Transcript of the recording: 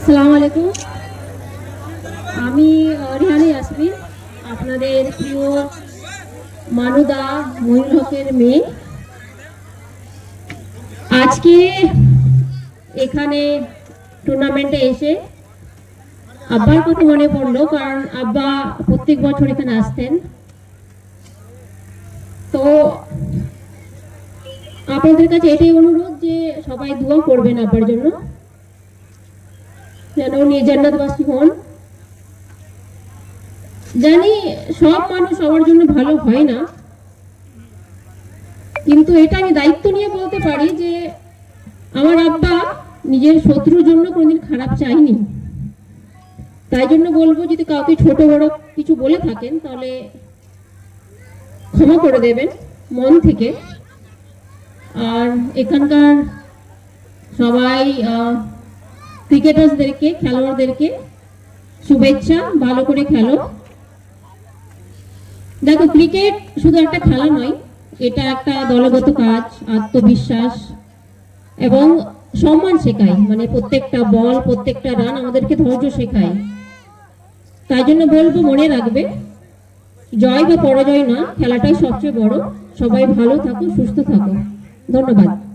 আসসালামু আলাইকুম। আমি রিহানি ইয়াসমিন, আপনাদের প্রিয় মানুদা মহিল হকের মেয়ে। আজকে এখানে টুর্নামেন্টে এসে আব্বার কথা মনে পড়ল, কারণ আব্বা প্রত্যেক বছর এখানে আসতেন। তো আপনাদের কাছে এটাই অনুরোধ যে সবাই দোয়া করবেন আব্বার জন্য। যেন উনি জান্নাতবাসী হন। জানি সব মানুষ সবার জন্য ভালো হয় না। কিন্তু এটা আমি দায়িত্ব নিয়ে বলতে পারি যে আমার আব্বা নিজের শত্রুর জন্য কোনোদিন খারাপ চাইনি তাই জন্য বলব যদি কাউকে ছোট বড় কিছু বলে থাকেন তাহলে ক্ষমা করে দেবেন মন থেকে। আর এখানকার সবাই আহ, ক্রিকেটার্সদেরকে খেলোয়াড়দেরকে শুভেচ্ছা, ভালো করে খেলো। দেখো, ক্রিকেট শুধু একটা খেলা নয়, এটা একটা দলগত কাজ, আত্মবিশ্বাস এবং সম্মান শেখায়। মানে প্রত্যেকটা বল, প্রত্যেকটা রান আমাদেরকে ধৈর্য শেখায়। তাই জন্য বলব, মনে রাখবে, জয় বা পরাজয় না, খেলাটাই সবচেয়ে বড়। সবাই ভালো থাকো, সুস্থ থাকো। ধন্যবাদ।